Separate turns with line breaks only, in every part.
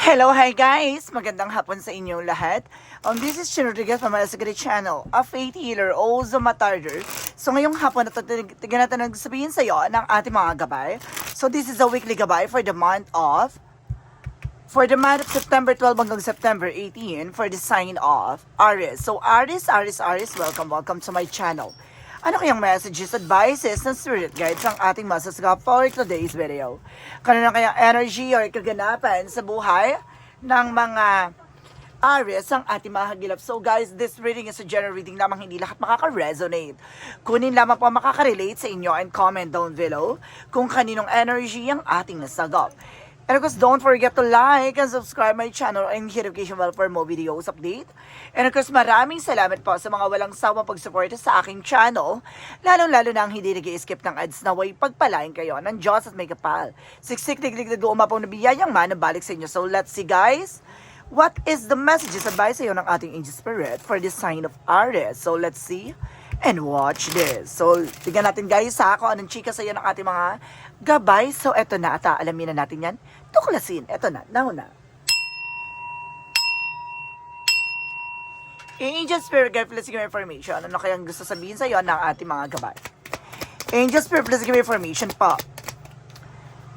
Hello, hi guys! Magandang hapon sa inyong lahat. Um, this is Chin Rodriguez from my Secret Channel, a faith healer, also matarder. So ngayong hapon na tignan natin ang sabihin sa iyo ng ating mga gabay. So this is a weekly gabay for the month of for the month of September 12 hanggang September 18 for the sign of Aries. So Aries, Aries, Aries, welcome, welcome to my channel. Ano kayang messages, advices, and spirit guides ang ating masasagap for today's video? Kano na kayang energy or kaganapan sa buhay ng mga Aries ang ating mahagilap. So guys, this reading is a general reading lamang hindi lahat makaka-resonate. Kunin lamang po makaka-relate sa inyo and comment down below kung kaninong energy ang ating nasagap. And of course, don't forget to like and subscribe my channel and hit notification bell for more videos update. And of course, maraming salamat po sa mga walang sawang pagsuporta sa aking channel, lalong-lalo na ang hindi nag skip ng ads na way pagpalain kayo ng Diyos at may kapal. Siksik, diglig, dig umapong nabiyayang man balik sa inyo. So let's see guys, what is the messages advice sa iyo ng ating angel spirit for the sign of Aries? So let's see and watch this. So, tignan natin guys ha, kung anong chika sa iyo ng ating mga gabay. So, eto na ata, alamin na natin yan. Tuklasin, eto na, nauna. Angel Spirit Guide, please give me information. Ano kayang gusto sabihin sa iyo ng ating mga gabay? Angel Spirit, please give me information pa.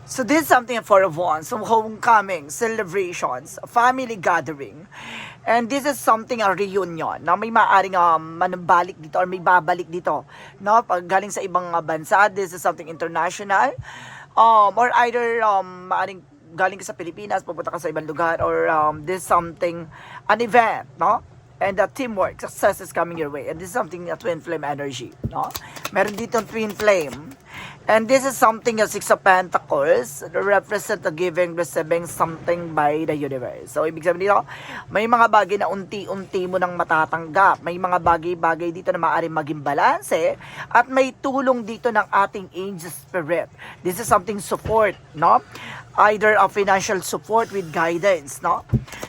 So this is something for of wands, so homecoming, celebrations, family gathering. And this is something a reunion na may maaring um, manambalik dito or may babalik dito. No? Pag galing sa ibang uh, bansa, this is something international. Um, or either um, maaring galing ka sa Pilipinas, pupunta ka sa ibang lugar or um, this is something, an event, no? and the teamwork, success is coming your way. And this is something a twin flame energy, no? Meron dito twin flame. And this is something a Six of Pentacles, represent the giving, receiving something by the universe. So, ibig sabihin dito, may mga bagay na unti-unti mo nang matatanggap. May mga bagay-bagay dito na maaaring maging balanse at may tulong dito ng ating angel spirit. This is something support, no? Either a financial support with guidance, no?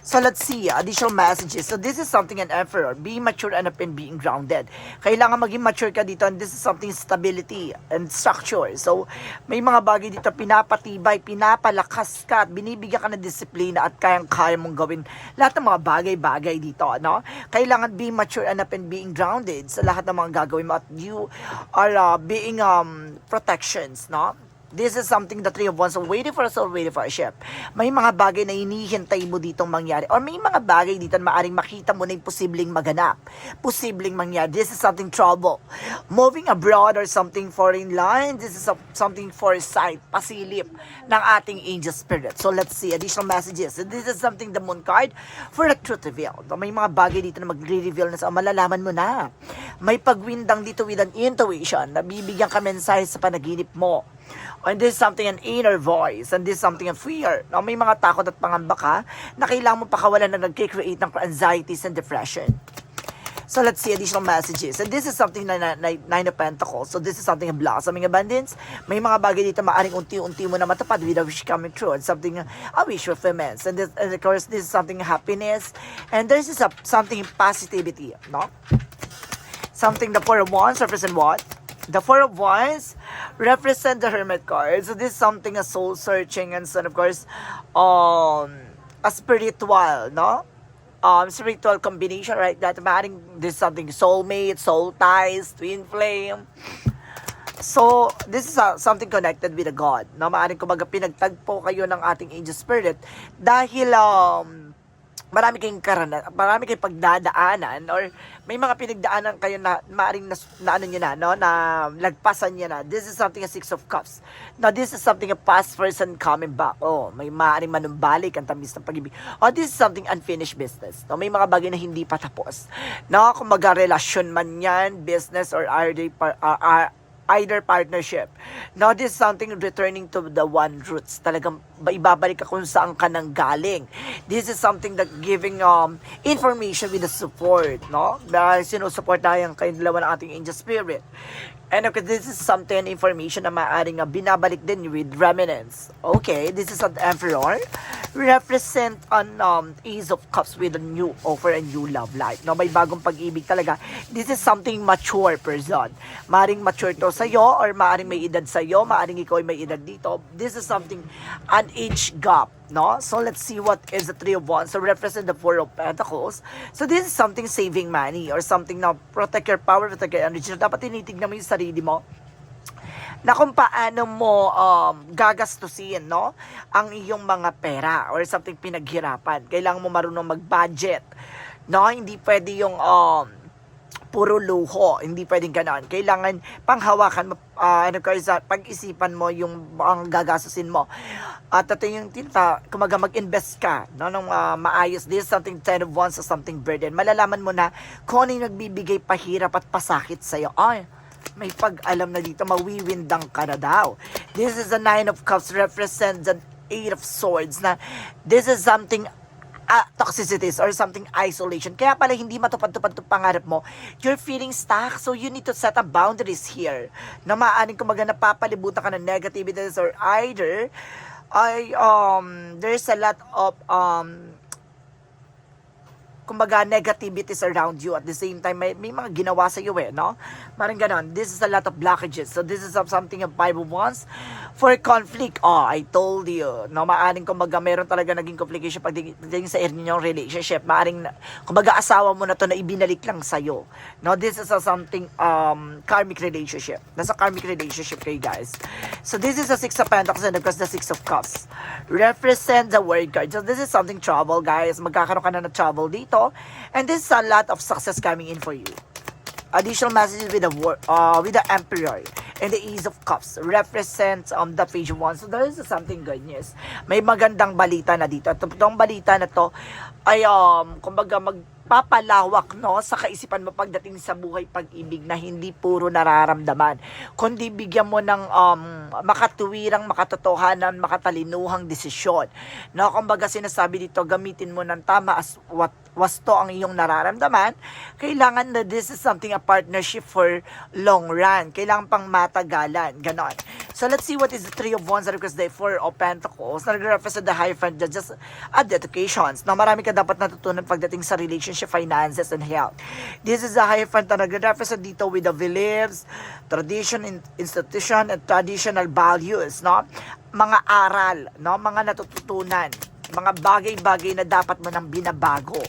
So let's see, additional messages. So this is something an emperor, being mature and in being grounded. Kailangan maging mature ka dito and this is something stability and structure. So may mga bagay dito pinapatibay, pinapalakas ka at binibigyan ka ng disiplina at kayang-kaya mong gawin lahat ng mga bagay-bagay dito, no? Kailangan being mature and in being grounded sa lahat ng mga gagawin mo at you are uh, being um, protections, no? This is something the three of wands are waiting for us or waiting for a ship. May mga bagay na hinihintay mo ditong mangyari. Or may mga bagay dito na maaaring makita mo na yung posibleng maganap. Posibleng mangyari. This is something trouble. Moving abroad or something foreign line. This is a, something foresight, pasilip ng ating angel spirit. So let's see additional messages. This is something the moon card for the truth reveal. May mga bagay dito na magre-reveal na sa malalaman mo na. May pagwindang dito with an intuition na bibigyan ka mensahe sa panaginip mo. And this is something an inner voice. And this is something a fear. No, may mga takot at pangamba ka na kailangan mo pakawalan na nagkikreate ng anxieties and depression. So let's see additional messages. And this is something na, na, na Nine of Pentacles. So this is something of blossoming abundance. May mga bagay dito maaring unti-unti mo na matupad with a wish coming true. And something, a wish fulfillment. And, this, and of course, this is something happiness. And this is a, something positivity. No? Something the Four of Wands represent what? The Four of Wands represent the Hermit card. So this is something a soul searching and so of course um a spiritual, no? Um, spiritual combination, right? That maaaring this is something soulmate, soul ties, twin flame. So, this is uh, something connected with a God. No? Maaaring kumbaga pinagtagpo kayo ng ating angel spirit dahil um, marami kayong karana, marami kayong pagdadaanan or may mga pinagdaanan kayo na maaring na, na ano nyo na, no? na lagpasan nyo na. This is something a six of cups. Now, this is something a past person coming back. Oh, may maaring manumbalik ang tamis ng pag-ibig. Oh, this is something unfinished business. No? May mga bagay na hindi pa tapos. No? Kung relasyon man yan, business or par- uh, uh, either partnership. Now, this is something returning to the one roots. Talagang ibabalik ka kung saan ka nang galing. This is something that giving um, information with the support, no? Dahil sinusupport na yan kayong dalawa ng ating angel spirit. And okay, this is something information na maaaring uh, binabalik din with remnants. Okay, this is an emperor. Represent an um, ace of cups with a new offer and new love life. No, may bagong pag-ibig talaga. This is something mature person. Maring mature to sa'yo or maaring may edad sa'yo, maaring ikaw ay may edad dito. This is something, an age gap, no? So let's see what is the Three of Wands. So represent the Four of Pentacles. So this is something saving money or something na protect your power, protect your energy. So dapat tinitignan mo yung sarili mo na kung paano mo um, gagastusin no ang iyong mga pera or something pinaghirapan. Kailangan mo marunong mag-budget. No, hindi pwede yung um, puro luho. Hindi pwedeng ganon. Kailangan panghawakan mo, ah, ano kayo sa pag-isipan mo yung ang gagastusin mo. At ito yung tinta, kumaga mag-invest ka, no, nung ah, maayos. This is something 10 of wands or something burden. Malalaman mo na kung ano nagbibigay pahirap at pasakit sa'yo. Ay, may pag-alam na dito, mawiwindang ka na daw. This is the Nine of Cups, represents the Eight of Swords na this is something uh, toxicities or something isolation. Kaya pala hindi matupad-tupad itong pangarap mo. You're feeling stuck, so you need to set up boundaries here. Na maaaring kumaga napapalibutan ka ng negativities or either ay um there's a lot of um kumbaga negativities around you. At the same time may, may mga ginawa sa iyo eh no? Parang ganon. This is a lot of blockages. So this is something of of wands for conflict. Oh I told you no? Maaring kumbaga meron talaga naging complication pagdating sa inyong relationship. Maaring kumbaga asawa mo na to na ibinalik lang sa iyo no? This is a something um karmic relationship. Nasa karmic relationship kayo guys. So this is a six of pentacles and of course the six of cups. Represent the word card. So this is something trouble guys. Magkakaroon ka na ng trouble dito and this is a lot of success coming in for you. Additional messages with the uh, with the emperor and the ease of cups represents um the page one. So there is something good news. May magandang balita na dito. Ito- itong balita na to ay um kumbaga magpapalawak no sa kaisipan mo pagdating sa buhay pag-ibig na hindi puro nararamdaman kundi bigyan mo ng um makatuwirang makatotohanan makatalinuhang desisyon no kumbaga sinasabi dito gamitin mo ng tama as what wasto ang iyong nararamdaman, kailangan na this is something a partnership for long run. Kailangan pang matagalan. Ganon. So let's see what is the Three of Wands because the Four of Pentacles na nag-represent the high friend just at the educations. Na marami ka dapat natutunan pagdating sa relationship, finances, and health. This is the high friend na nag-represent dito with the beliefs, tradition, in- institution, and traditional values. No? Mga aral, no? mga natututunan mga bagay-bagay na dapat mo nang binabago.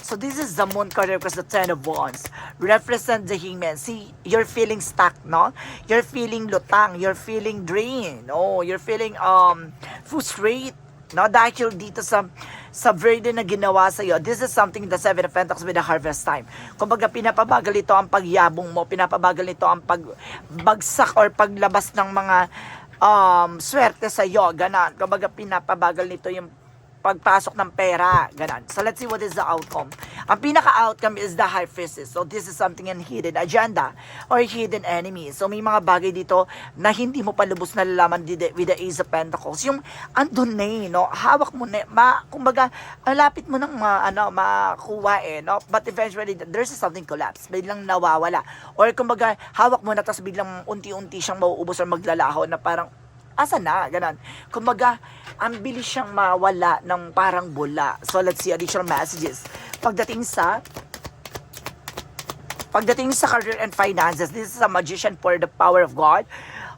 So this is the moon card because the ten of wands represent the hangman. See, you're feeling stuck, no? You're feeling lutang, you're feeling drained, oh, you're feeling um frustrated, no? Dahil dito sa sa burden na ginawa sa iyo, this is something the seven of pentacles with the harvest time. Kumbaga pinapabagal ito ang pagyabong mo, pinapabagal nito ang pagbagsak or paglabas ng mga um, swerte sa iyo, ganan. Kumbaga pinapabagal nito yung pagpasok ng pera, ganan. So let's see what is the outcome. Ang pinaka-outcome is the high priestess. So this is something in hidden agenda or hidden enemy. So may mga bagay dito na hindi mo pa lubos nalalaman with the, Ace of Pentacles. Yung andun na eh, no? Hawak mo na, ma, kumbaga, lapit mo nang ma, ano, makuha eh, no? But eventually, there's something collapse. Biglang nawawala. Or kumbaga, hawak mo na tapos biglang unti-unti siyang mauubos or maglalaho na parang asa na, ganon. Kumbaga, ang bilis siyang mawala ng parang bula. So, let's see additional messages. Pagdating sa Pagdating sa career and finances, this is a magician for the power of God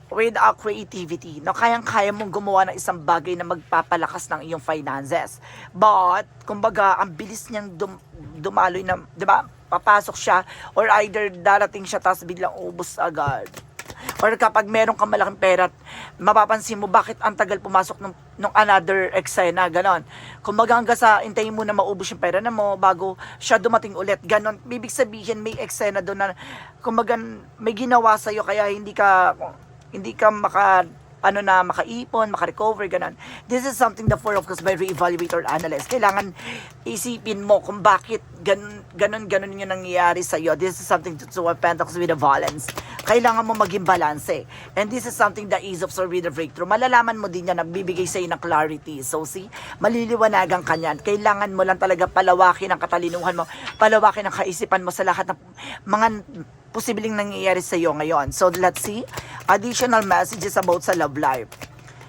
with a creativity. No, kayang-kaya mong gumawa ng isang bagay na magpapalakas ng iyong finances. But, kumbaga, ang bilis niyang dum- dumaloy na, di ba? Papasok siya or either darating siya tapos biglang ubos agad. Or kapag meron kang malaking pera, mapapansin mo bakit ang tagal pumasok nung, nung another eksena, ganon. Kumbaga hanggang sa intayin mo na maubos yung pera na mo bago siya dumating ulit, ganon. Bibig sabihin may eksena doon na kumbaga may ginawa sa'yo kaya hindi ka hindi ka maka ano na makaipon, makarecover, ganun. This is something the four of us by re-evaluate or analyze. Kailangan isipin mo kung bakit ganun, ganun, ganun yung nangyayari sa iyo. This is something to, to pentacles with a balance. Kailangan mo maging balance. And this is something the ease of with the breakthrough. Malalaman mo din yan, nagbibigay sa iyo ng clarity. So see, maliliwanagan ka niyan. Kailangan mo lang talaga palawakin ang katalinuhan mo, palawakin ang kaisipan mo sa lahat ng mga posibleng nangyayari sa iyo ngayon. So let's see additional messages about sa love life.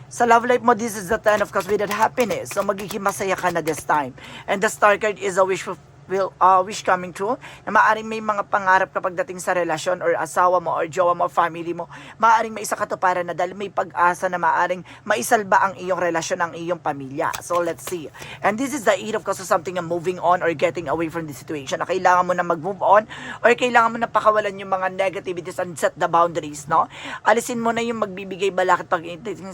Sa love life mo, this is the ten of cups with happiness. So magiging masaya ka na this time. And the star card is a wish will uh, wish coming true, na maaaring may mga pangarap kapag dating sa relasyon or asawa mo or jowa mo, family mo, maaaring may isa katuparan na dahil may pag-asa na maaaring maisalba ang iyong relasyon, ang iyong pamilya. So let's see. And this is the eight of cups of something na moving on or getting away from the situation na kailangan mo na mag-move on or kailangan mo na pakawalan yung mga negativities and set the boundaries, no? Alisin mo na yung magbibigay balakit pag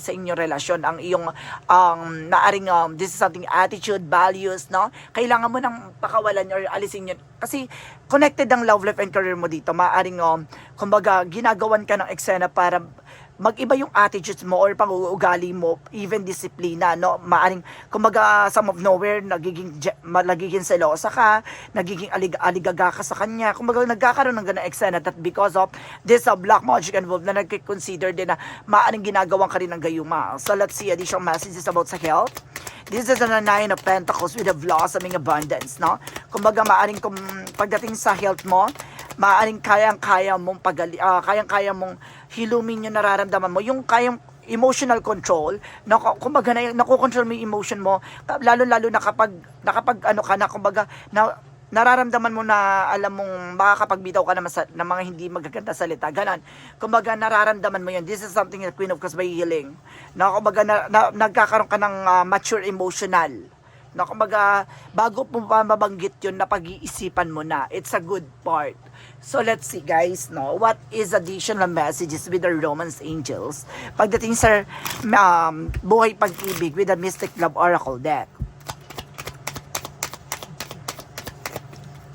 sa inyong relasyon, ang iyong um, naaring um, this is something attitude, values, no? Kailangan mo nang pakawalan or alisin yun. Kasi connected ang love life and career mo dito. Maaring, um, kumbaga, ginagawan ka ng eksena para mag-iba yung attitudes mo or pang-uugali mo, even disiplina, no? Maaring, kumbaga, some of nowhere, nagiging, nagiging selosa ka, nagiging alig aligaga ka sa kanya. Kumbaga, nagkakaroon ng ganang eksena that because of this uh, black magic involved na nagkikonsider din na maaring ginagawan ka rin ng gayuma. So, let's see additional messages about sa health. This is a nine of pentacles with a blossoming abundance, no? Kumbaga, maaring kung pagdating sa health mo, maaring kayang-kaya mong pagali, ah, kayang-kaya mong hilumin yung nararamdaman mo, yung kayang emotional control, na kumbaga na, nakokontrol mo yung emotion mo, lalo-lalo na kapag, nakapag ano ka na, kumbaga, na, nararamdaman mo na alam mong makakapagbitaw ka naman sa, ng mga hindi magaganda salita. Ganon. Kumbaga, nararamdaman mo yun. This is something that Queen of Cups by healing. Na kumbaga, na, na, nagkakaroon ka ng ah, mature emotional na kumbaga, bago mo pa mabanggit yun, na pag-iisipan mo na. It's a good part. So, let's see guys, no? What is additional messages with the Romance Angels pagdating sa um, buhay pag-ibig with the Mystic Love Oracle deck?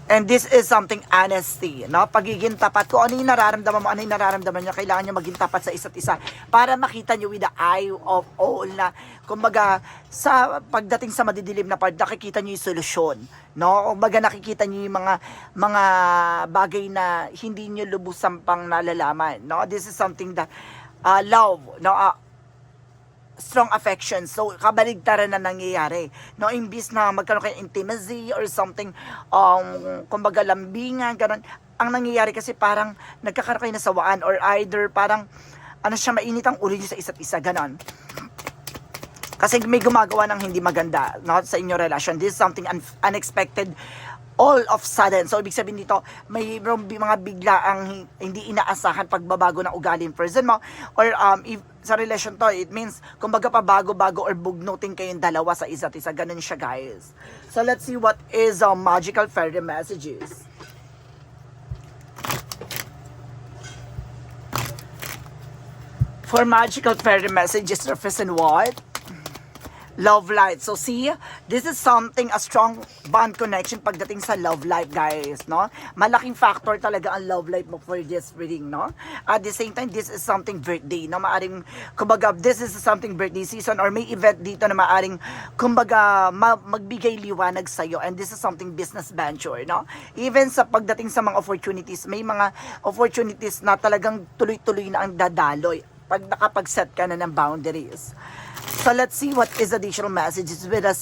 And this is something honesty, no? Pagiging tapat. Kung ano yung nararamdaman mo, ano yung nararamdaman niya, kailangan niyo maging tapat sa isa't isa para makita niyo with the eye of all na, kumbaga, sa pagdating sa madidilim na part, nakikita niyo yung solusyon, no? Kumbaga, nakikita niyo yung mga, mga bagay na hindi niyo lubusan pang nalalaman, no? This is something that, uh, love, no? Uh, strong affection. So, kabaligtaran na nangyayari. No, imbis na magkaroon kayo intimacy or something, um, kumbaga lambingan, ganun. Ang nangyayari kasi parang nagkakaroon kayo ng sawaan or either parang, ano siya, mainit ang ulo niyo sa isa't isa, ganun. Kasi may gumagawa ng hindi maganda no, sa inyong relasyon. This is something un- unexpected all of sudden. So, ibig sabihin dito, may mga bigla ang hi- hindi inaasahan pagbabago ng ugali ng person mo. Or um, if, sa relasyon to, it means, kumbaga pa bago-bago or bugnutin kayong dalawa sa isa't isa. Ganun siya, guys. So, let's see what is um, magical fairy messages. For magical fairy messages, represent what? Love life. So see, this is something, a strong bond connection pagdating sa love life, guys, no? Malaking factor talaga ang love life mo for this reading, no? At the same time, this is something birthday, no? Maaring, kumbaga, this is something birthday season or may event dito na maaring, kumbaga, ma- magbigay liwanag sa'yo and this is something business venture, no? Even sa pagdating sa mga opportunities, may mga opportunities na talagang tuloy-tuloy na ang dadaloy pag nakapag-set ka na ng boundaries. So let's see what is additional messages with the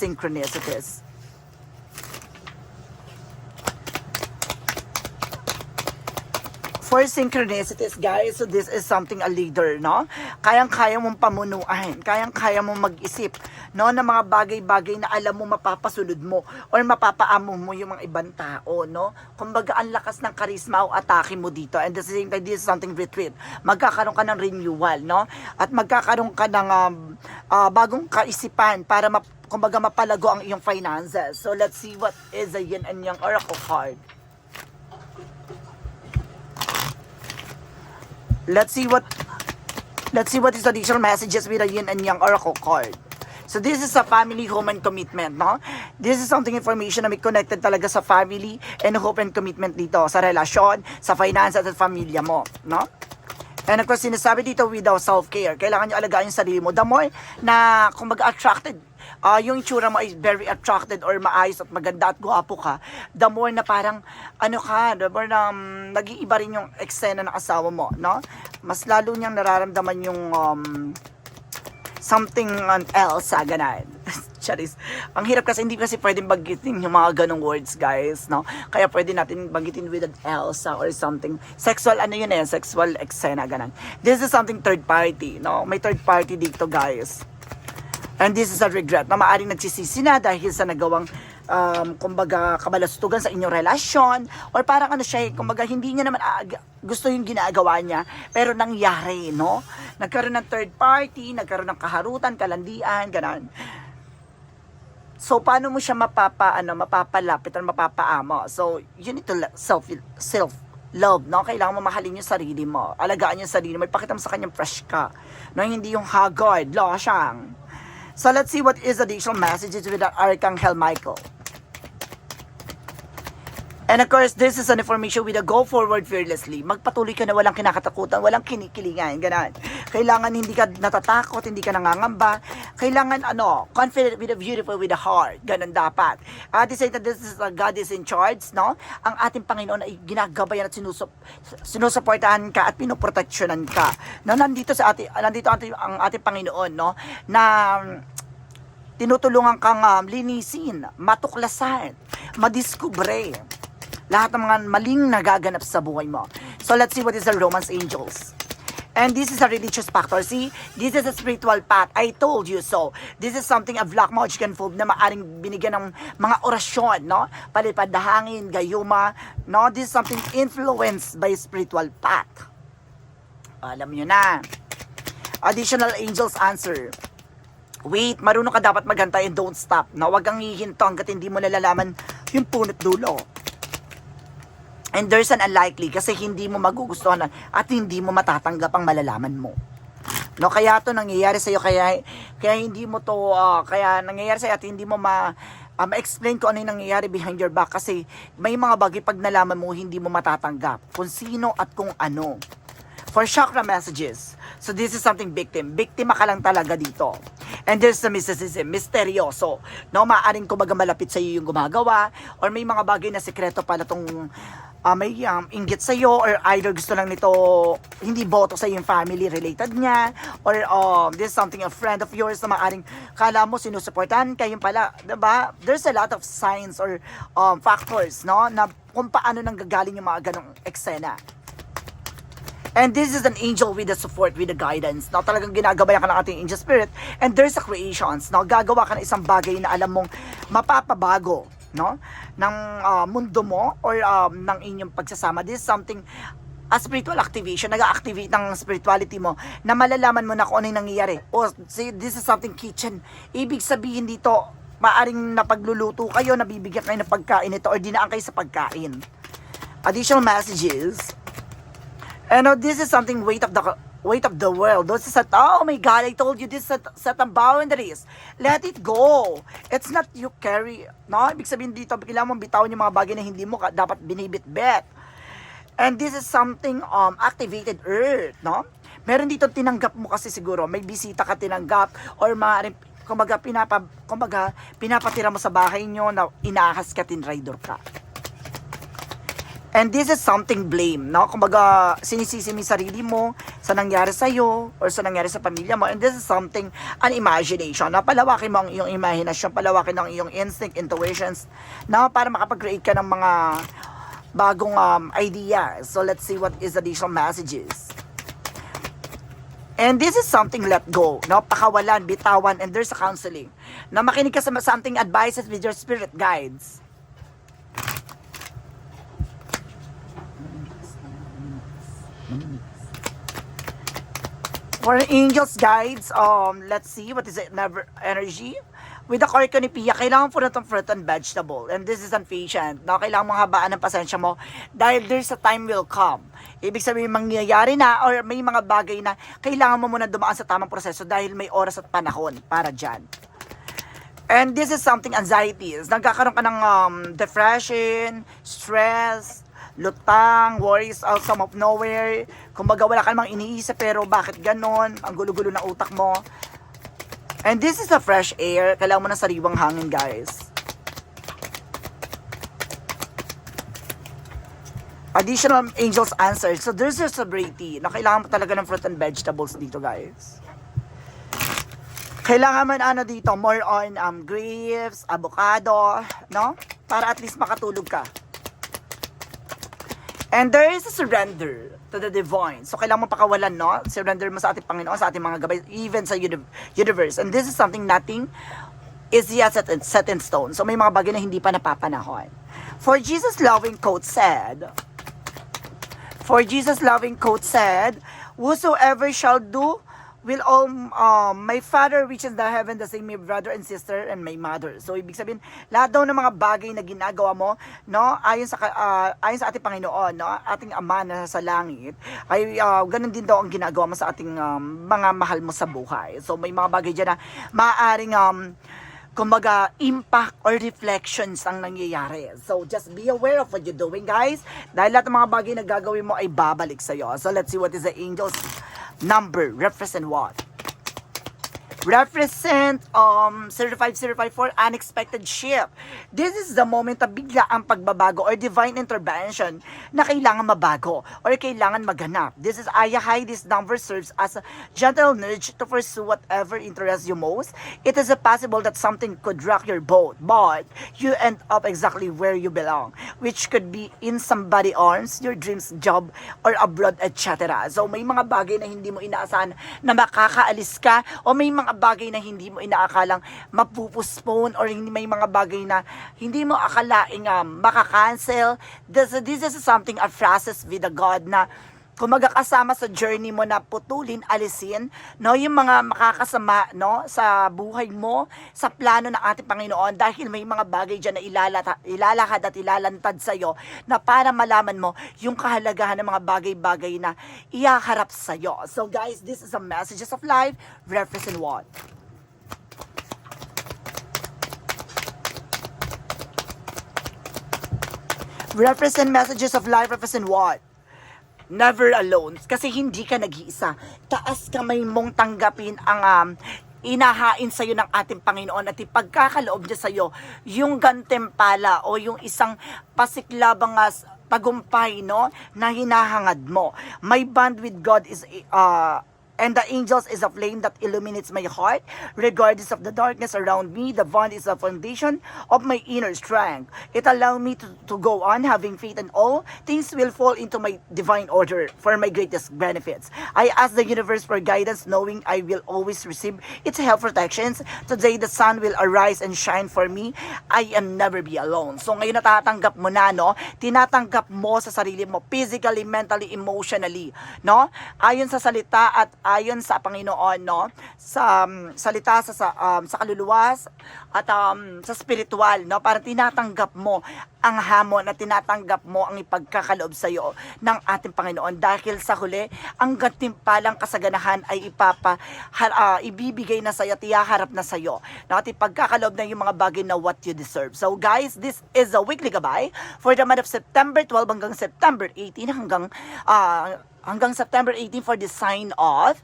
For synchronicities, guys, so this is something a leader, no? Kayang-kaya mong pamunuan, kayang-kaya mong mag-isip, no? Na mga bagay-bagay na alam mo mapapasunod mo or mapapaamo mo yung mga ibang tao, no? Kumbaga, ang lakas ng karisma o atake mo dito. And the same time, this is something retreat. Magkakaroon ka ng renewal, no? At magkakaroon ka ng um, ah, bagong kaisipan para map kumbaga mapalago ang iyong finances. So let's see what is the yin and yang oracle card. Let's see what let's see what is additional messages with the yin and yang oracle card. So this is a family, home, and commitment, no? This is something information na may connected talaga sa family and hope and commitment dito, sa relasyon, sa finances at pamilya mo, no? And of course, sinasabi dito without self-care. Kailangan nyo alagaan yung sarili mo. The more na, kumbaga, attracted, ah yung itsura mo is very attracted or maayos at maganda at gwapo ka, the more na parang, ano ka, the more na um, nag-iiba rin yung eksena ng asawa mo, no? Mas lalo niyang nararamdaman yung um, something else, ah, ganun. Charis. Ang hirap kasi, hindi kasi pwedeng bagitin yung mga ganong words, guys, no? Kaya pwede natin bagitin with an Elsa or something. Sexual, ano yun eh, sexual eksena, ganun. This is something third party, no? May third party dito, guys. And this is a regret na maaring nagsisisi na dahil sa nagawang um, kumbaga, kabalastugan sa inyong relasyon, or parang ano siya, eh, kumbaga, hindi niya naman aaga- gusto yung ginagawa niya, pero nangyari, no? Nagkaroon ng third party, nagkaroon ng kaharutan, kalandian, ganon. So, paano mo siya mapapa, ano, mapapalapit or mapapaamo? So, you need to lo- self, self love, no? Kailangan mo mahalin yung sarili mo. Alagaan yung sarili mo. Ipakita mo sa kanyang fresh ka. No, hindi yung haggard, losyang. So, let's see what is additional messages with the Archangel Michael. And of course, this is an information with a go forward fearlessly. Magpatuloy ka na walang kinakatakutan, walang kinikilingan, ganun. Kailangan hindi ka natatakot, hindi ka nangangamba. Kailangan ano, confident with a beautiful with a heart. Ganun dapat. At the same time, this is a God is in charge, no? Ang ating Panginoon ay ginagabayan at sinusup, sinusuportahan ka at pinoproteksyonan ka. No, nandito sa ating, nandito ang ating, ang ating Panginoon, no? Na tinutulungan kang um, linisin, matuklasan, madiskubre lahat ng mga maling nagaganap sa buhay mo. So let's see what is the Romance Angels. And this is a religious factor. See, this is a spiritual path. I told you so. This is something a black magic and food na maaring binigyan ng mga orasyon, no? Palipad na gayuma, no? This is something influenced by spiritual path. Alam nyo na. Additional angels answer. Wait, marunong ka dapat maghantay and don't stop. No? Huwag kang hihinto hanggat hindi mo nalalaman yung punot dulo. And there's an unlikely kasi hindi mo magugustuhan at hindi mo matatanggap ang malalaman mo. No, kaya to nangyayari sa iyo kaya kaya hindi mo to ah, kaya nangyayari sa at hindi mo ma ah, ma-explain kung ano yung nangyayari behind your back kasi may mga bagay pag nalaman mo hindi mo matatanggap kung sino at kung ano. For chakra messages. So this is something victim. Biktima ka lang talaga dito. And there's the mysticism, misteryoso. No, maaring kumbaga malapit sa iyo yung gumagawa or may mga bagay na sekreto pala tong ah, may um, inggit sa iyo or either gusto lang nito hindi boto sa yung family related niya or um, this is something a friend of yours na maaring kala mo sinusuportahan kayo pala, 'di ba? There's a lot of signs or um, factors, no, na kung paano nang gagaling yung mga ganong eksena. And this is an angel with the support, with the guidance. No, talagang ginagabayan ka ng ating angel spirit. And there's a creations. No, gagawa ka ng isang bagay na alam mong mapapabago. No, ng ah, mundo mo or um, ng inyong pagsasama. This is something a spiritual activation, nag-activate ng spirituality mo na malalaman mo na kung ano yung nangyayari. O, see, this is something kitchen. Ibig sabihin dito, maaring napagluluto kayo, nabibigyan kayo ng pagkain ito or dinaan kayo sa pagkain. Additional messages. And uh, this is something weight of the weight of the world. Is at, oh my God, I told you this set, set ang boundaries. Let it go. It's not you carry, no? Ibig sabihin dito, kailangan mong bitawan yung mga bagay na hindi mo ka, dapat binibit-bet. And this is something um activated earth, no? Meron dito tinanggap mo kasi siguro, may bisita ka tinanggap or maaaring kumbaga pinapa kumbaga pinapatira mo sa bahay nyo na inaahas ka tinrider ka. And this is something blame, no? Kumbaga, sinisisi mo sarili mo sa nangyari sa iyo or sa nangyari sa pamilya mo. And this is something, an imagination. Na palawakin mo ang iyong imahinasyon, palawakin ang iyong instinct, intuitions, na para makapag-create ka ng mga bagong um, idea. So, let's see what is additional messages. And this is something let go, no? Pakawalan, bitawan, and there's a counseling. Na makinig ka sa something advices with your spirit guides. For angels guides, um, let's see, what is it? Never energy? With the Corconipia, kailangan po na itong fruit and vegetable. And this is patient. No? Kailangan mong habaan ng pasensya mo dahil there's a time will come. Ibig sabihin, mangyayari na or may mga bagay na kailangan mo muna dumaan sa tamang proseso dahil may oras at panahon para dyan. And this is something anxieties. Nagkakaroon ka ng um, depression, stress, lutang, worries out some of nowhere. Kumbaga wala ka namang iniisip pero bakit ganon? Ang gulo-gulo ng utak mo. And this is the fresh air. Kailangan mo ng sariwang hangin, guys. Additional angels answer. So there's your sobriety na kailangan mo talaga ng fruit and vegetables dito, guys. Kailangan man ano dito, more on um, grapes, avocado, no? Para at least makatulog ka. And there is a surrender to the divine. So, kailangan mo pakawalan, no? Surrender mo sa ating Panginoon, sa ating mga gabay, even sa uni- universe. And this is something nothing is yet set in, set in stone. So may mga bagay na hindi pa napapanahon. For Jesus loving quote said, For Jesus loving quote said, Whosoever shall do will all um, my father which is the heaven the same my brother and sister and my mother. So ibig sabihin, lahat daw ng mga bagay na ginagawa mo, no, ayon sa ah, ayon sa ating Panginoon, no, ating Ama na sa langit, ay ah, ganun din daw ang ginagawa mo sa ating um, mga mahal mo sa buhay. So may mga bagay diyan na maaaring um, kumbaga, impact or reflections ang nangyayari. So, just be aware of what you're doing, guys. Dahil lahat ng mga bagay na gagawin mo ay babalik sa'yo. So, let's see what is the angel's number. Represent what? Represent um 05054 unexpected shift. This is the moment na bigla ang pagbabago or divine intervention na kailangan mabago or kailangan maganap. This is Ayahay. This number serves as a gentle nudge to pursue whatever interests you most. It is possible that something could rock your boat, but you end up exactly where you belong, which could be in somebody's arms, your dreams, job, or abroad, etc. So may mga bagay na hindi mo inaasahan na makakaalis ka o may mga bagay na hindi mo inaakalang mapupuspone or hindi may mga bagay na hindi mo akalaing um, makakancel. This, this is something a process with the God na kumaga kasama sa journey mo na putulin, alisin, no, yung mga makakasama, no, sa buhay mo, sa plano ng ating Panginoon dahil may mga bagay diyan na ilalata, ilalakad at ilalantad sa iyo na para malaman mo yung kahalagahan ng mga bagay-bagay na iyaharap sa iyo. So guys, this is a messages of life represent what? Represent messages of life represent what? Never alone. Kasi hindi ka nag-iisa. Taas kamay mong tanggapin ang um, inahain sa'yo ng ating Panginoon at ipagkakaloob niya sa'yo yung gantempala o yung isang pasiklabang as tagumpay no na hinahangad mo. My bond with God is uh, and the angels is a flame that illuminates my heart. Regardless of the darkness around me the bond is the foundation of my inner strength. It allows me to, to go on having faith in all things will fall into my divine order for my greatest benefits. I ask the universe for guidance knowing i will always receive its help protections. Today the sun will arise and shine for me. I am never be alone. So ngayon natatanggap mo na no? Tinatanggap mo sa sarili mo physically mentally emotionally no? Ayon sa salita at ayon sa Panginoon no? Sa um, salita sa sa, um, sa kaluluwa at um, sa spiritual no? Para tinatanggap mo ang hamon at tinatanggap mo ang ipagkakaloob sa iyo ng ating Panginoon. Dahil sa huli ang gantimpalang kasaganahan ay ipapa har, ah, ibibigay na sa iyo at ihaharap na sa iyo no? At ipagkakaloob na yung mga bagay na what you deserve. So guys this is a weekly gabay for the month of September 12 hanggang September 18 hanggang ah, hanggang September 18 for the sign of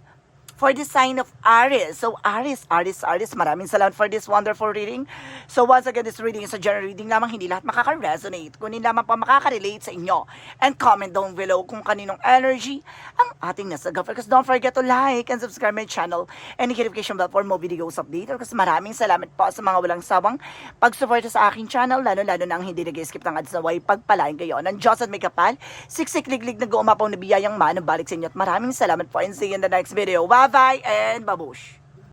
for the sign of Aries. So Aries, Aries, Aries, maraming salamat for this wonderful reading. So once again, this reading is a general reading lamang, hindi lahat makaka-resonate. Kunin lamang pa makaka-relate sa inyo. And comment down below kung kaninong energy ang ating nasa Because don't forget to like and subscribe my channel and notification bell for more videos update. Kasi maraming salamat po sa mga walang sawang pagsuporta sa aking channel, lalo-lalo na ang hindi nag-skip ng ads na way pagpalain kayo. Ng Diyos at may kapal, siksik-liglig nag-uumapaw na biyayang manang balik sa inyo. At maraming salamat po and see you in the next video. Bye-bye and babush!